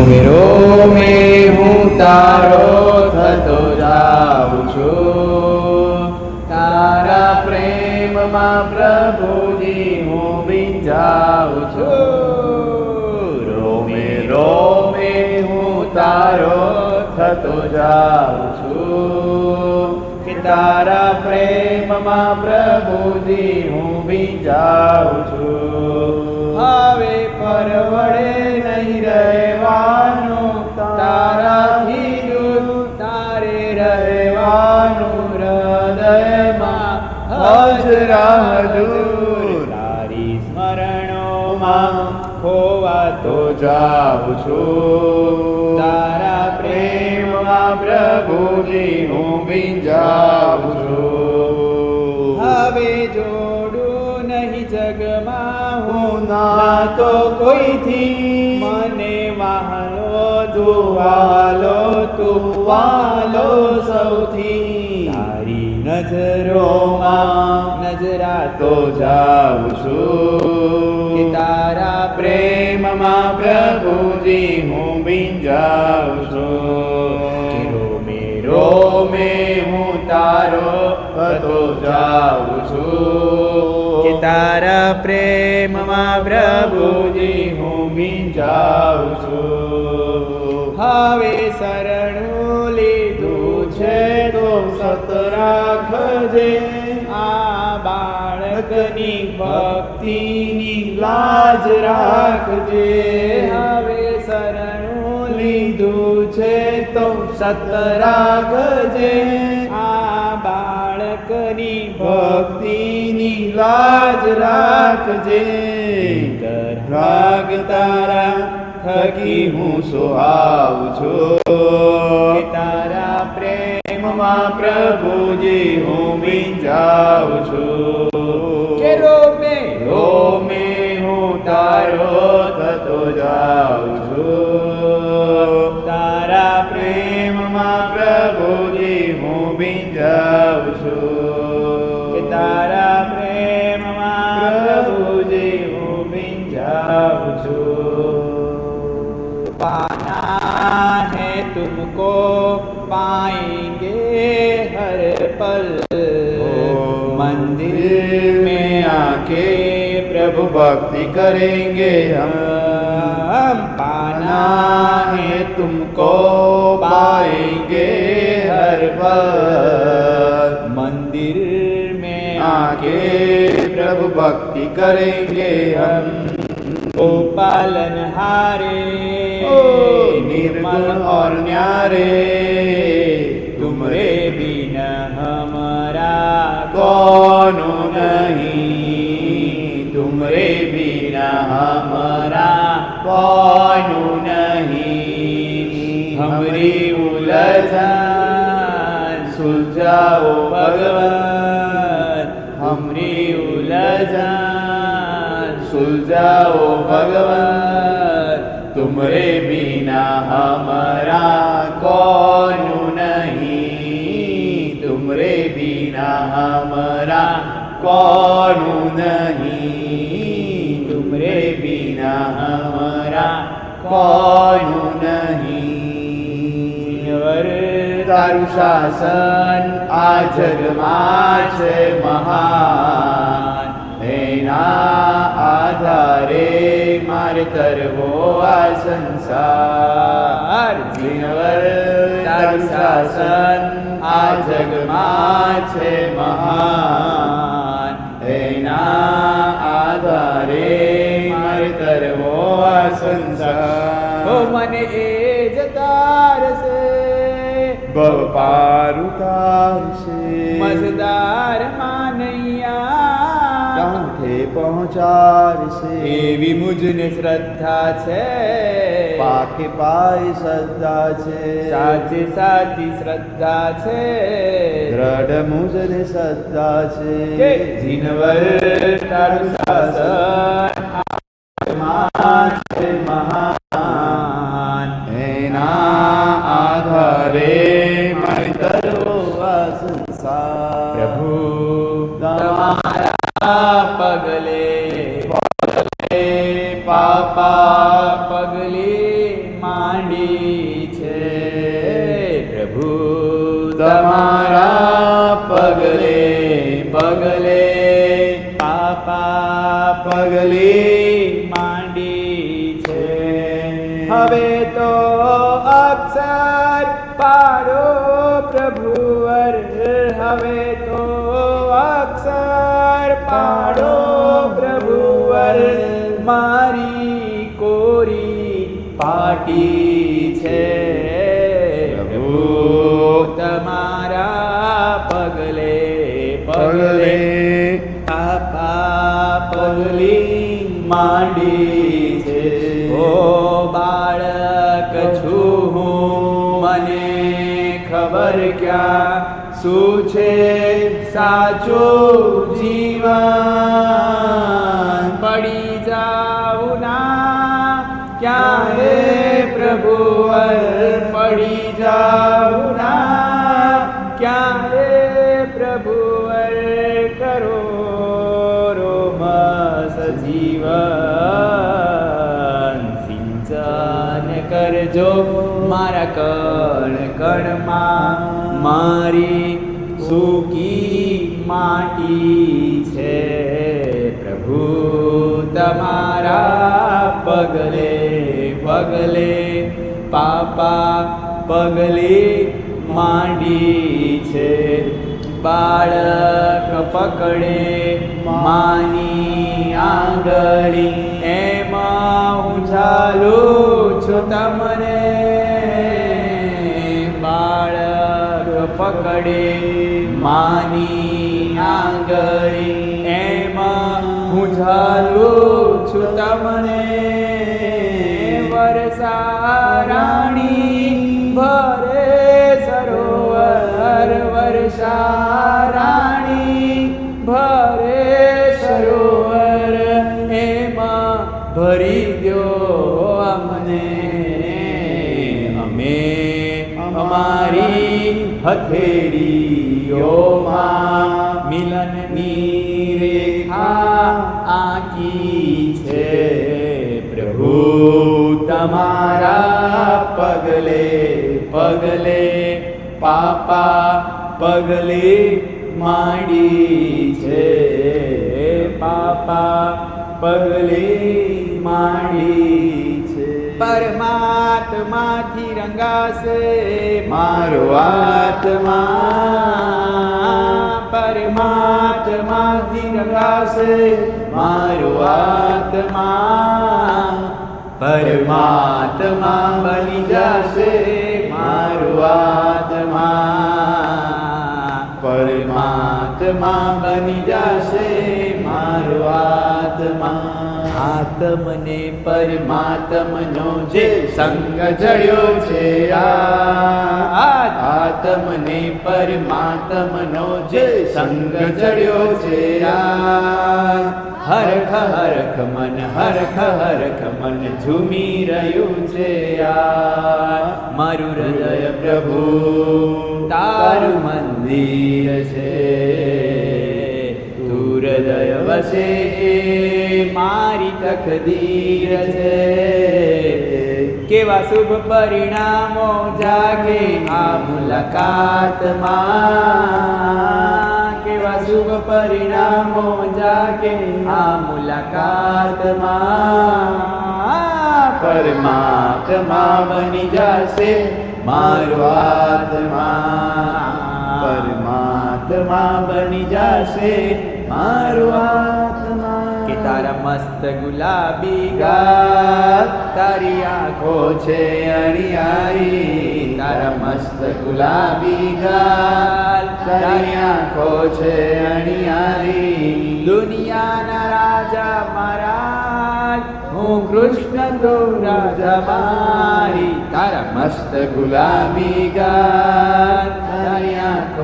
રોમે મે હું તારો થતો જાઉં છું. તારા પ્રેમમાં પ્રભુજી હું ભીંજાઉં છું. રોમે રોમે હું તારો થતો જાઉં છું. કે તારા પ્રેમમાં પ્રભુજી હું ભીંજાઉં છું. હવે પરવડે નહીં રહેવાનું જાઉં છું. તારા પ્રેમમાં પ્રભુજી હું ભીંજાઉં છું. હવે જોડું નહીં જગમાં હું ના તો કોઈથી? મને વાલો જોવાલો તું વાલો સૌથી. નજરોમાં નજરાતો જાઉં છું. કે તારા પ્રેમમાં પ્રભુજી હું બિંજાઉં છું. મેરો રોમે હું તારો તો જાઉં છું. કે તારા પ્રેમમાં પ્રભુજી હું બિંજાઉં છું. હવે શરણો તો સત રાખજે. આ બાળકની ભક્તિની લાજ રાખજે. હવે શરણું લીધું છે તો સત રાખજે. આ બાળકની ભક્તિની લાજ રાખજે. રાગ તારા થકી હું સુહાવ છું. તારા તારા પ્રેમમાં પ્રભુજી હું ભીંજાઉં છું. पाएँगे हर पल। मंदिर में आके प्रभु भक्ति करेंगे हम। पाना है तुमको पाएँगे हर पल। मंदिर में आके प्रभु भक्ति करेंगे हम। ओ पालन हारे निर्मल और न्यारे तुमरे बिन हमारा कौन नहीं तुमरे बिना हमारा कौन नहीं हमरी उलझन सुलझाओ भगवान हमरी उलझन सुलझाओ भगवान तुमरे बिना हमारा कौन नहीं तुमरे बिना हमारा कौन नहीं तुमरे बिना हमारा कौन नहीं वर તારું શાસન આ જગમાં છે મહાન એના આધારે મારે કરવો આ સંસાર. જીનવર તારું શાસન આ જગમાં છે મહાન. એના આધારે મારે કરવો આ સંસાર. મને એ જતારશે ભવ પાર તારશે મજદાર માનૈયા કાંઠે પહોંચાડશે. એવી મુજને શ્રદ્ધા છે. પાકે પાય શ્રદ્ધા છે. સાચી સાચી શ્રદ્ધા છે. દ્રઢ મુજને શ્રદ્ધા છે. જીનવર તારું શાસન. છે. પ્રભુ. તમારા પગલે પગલે પાપા પગલી માંડી છે. ઓ બાળક છું હું મને ખબર ક્યાં શું છે? સાચું જીવન પડી જાઉં ના પડી જાઉં ના. ક્યારે પ્રભુ કરો રોમસ સજીવ સિંચન કરજો મારા કણ કણમાં. મારી સૂકી માટી છે પ્રભુ, તમારા પગલે પગલે પાપા પગલે માંડી છે. બાળક પકડે માની આંગળી, એમાં હું ચાલું છું તમને. બાળક પકડે માની આંગળી, એમાં હું ચાલું છું તમને. રાણી ભરે સરોવર, એમાં ભરી ગયો અમને. અમે અમારી હથેળીઓમાં મિલનની રેખા આંકી છે. પ્રભુ, તમારા પગલે પગલે પાપા પગલે માંડી છે. પાપા પગલે માંડી છે. પરમાત્માથી રંગાશે મારો આત્મા. પરમાત્માથી રંગાશે મારો આત્મા. પરમાત્મા બની જશે. મારો આત્મા. પરમાત્મા બની જશે મારો આત્મા. આત્મને પરમાત્મનો જે સંગ જડ્યો છે આ, આત્મને પરમાત્મનો જે સંગ જડ્યો છે આ. હરખ હરખ મન, હરખ હરખ મન ઝૂમી રહ્યું છે આ. મારું હૃદય પ્રભુ, તારું મંદિર છે. વસે એ મારી તકદીર છે. કેવા શુભ પરિણામો જાગે આ મુલાકાતમાં. કેવા શુભ પરિણામો જાગે આ મુલાકાતમાં. પરમાત્મા બની જશે મારો આત્મા. પરમાત્મા બની જશે મારો આત્મા. કે તારા મસ્ત ગુલાબી ગાલ તારી આંખો છે અરિયારી તારા મસ્ત ગુલાબી ગાલ તારી આંખો છે અણિયારી દુનિયાના રાજા મહારાજ, હું કૃષ્ણ તો રાજા મારી. તારા મસ્ત ગુલાબી ગાલ તારી આંખો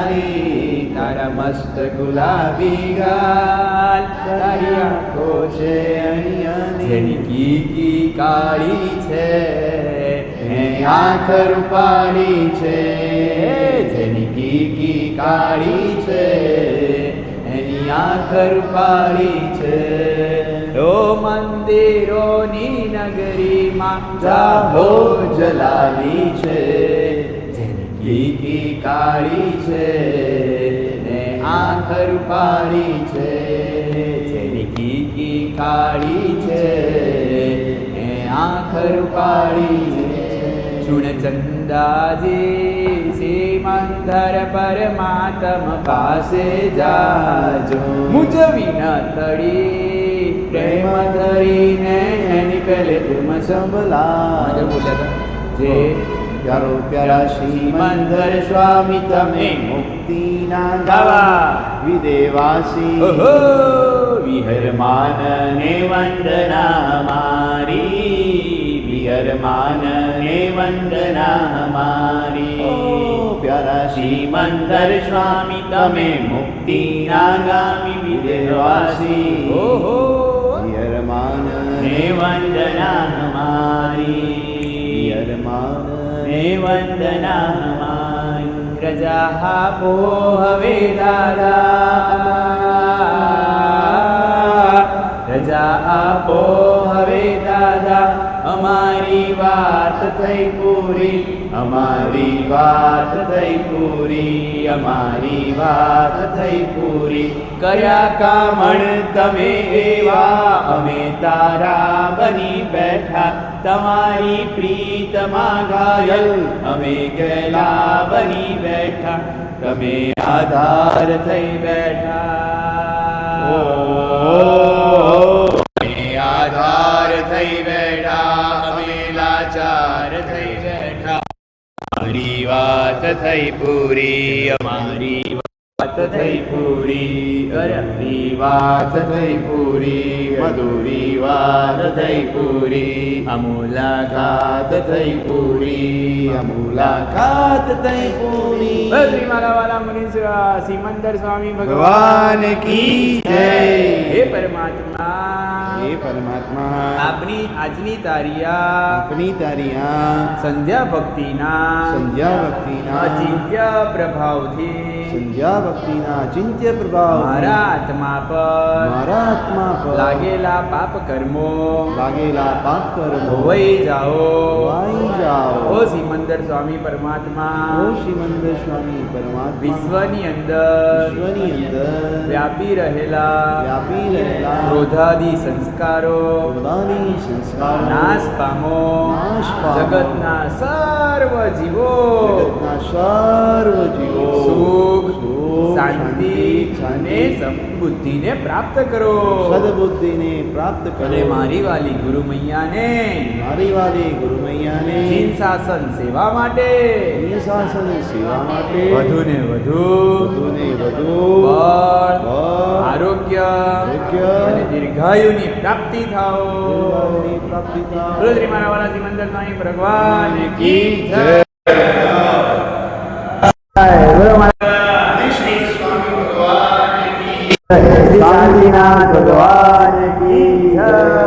અણિયારી તારા મસ્ત ગુલાબી ગાલ. તારી આંખો છે જેની કીકી કાળી છે. આંખ રૂપાળી છે. જેની કીકી કાળી છે. એની આંખ રૂપાળી છે. ઓ મંદિરોની નગરીમાં જાહો જલાલી છે. જેની કાળી છે ને આખર રૂપાળી છે. જેની કાળી છે ને આખર રૂપાળી છે. ચંદાજી સિમંદર પરમાત્મ પાસે જાજો. મુજ તળી પ્રેમ ધરીને એની પહેલે તુમ સંભલા. બોલ્યા જે પ્યારો પ્યારા શ્રીમંદર સ્વામી તમે મુક્તિના ગાવા. વિદેવાસી. વિહરમાન ને વંદના મારી. વિહરમાન ને વંદના મારી. પ્યારા શ્રીમંદર સ્વામી તમે મુક્તિના ગામી વિદેવાસી. ઓહો વિહરમાન ને વંદના મારી. વિહરમાન ને વંદના મારી રજા પો હવે દાદા રજા આપો હવે દાદા અમારી વાત થઈ પૂરી અમારી વાત થઈ પૂરી અમારી વાત થઈ પૂરી. કયા કામણ તમે એવા અમે તારા બની બેઠા. તમારી પ્રીતમાં ઘાયલ અમે ગયેલા બની બેઠા. તમે આધાર થઈ બેઠા. આધાર વાત થઈ પૂરી અમારી વાત થઈ પૂરી અરબી વાત થઈ પૂરી મધુરી વાત થઈ પૂરી અમુલાકાત થઈ પૂરી અમુલાકાત થઈ પૂરી શ્રી મારા વાલા મુનીશ્વર સિમંદર સ્વામી ભગવાન કી જય હે પરમાત્મા હે પરમાત્મા. આપની આજની તારિયા. આપની તારીયા. સંધ્યા ભક્તિના. સંધ્યા ભક્તિના. અચિંત્ય પ્રભાવથી. સંધ્યા ભક્તિના અચિંત્ય પ્રભાવ મારા આત્મા પર મારા આત્મા પર લાગેલા પાપ કર્મો લાગેલા પાપ કર્મો ધોવાઈ જાઓ. ધોવાઈ જાઓ. ઓ સિમંદર સ્વામી પરમાત્મા. ઓ શ્રીમંદર સ્વામી પરમાત્મા. વિશ્વની અંદર વિશ્વની અંદર વ્યાપી રહેલા વ્યાપી રહેલા ક્રોધાદી સંસ્કારો સંસ્કાર નાશ પામો નાશ પામો. જગતના સર્વ જીવો જગતના સર્વ જીવો સુખ શાંતિ અને સમબુદ્ધિને પ્રાપ્ત કરો સદબુદ્ધિને પ્રાપ્ત કરો અને મારી વાલી ગુરુ મૈયાને મારી વાલી ગુરુ મૈયાને જીન શાસન સેવા માટે શાસન સેવા માટે વધુ ને વધુ વધુ ને વધુ બળ, આરોગ્ય આરોગ્ય અને દીર્ઘાયુની પ્રાપ્તિ થાઓ. પ્રાપ્તિ થાઓ. શ્રી મારા વાલાજી મંદિર સ્વામી ભગવાન કી જય. બોલો ભગવાન કી ભગવાન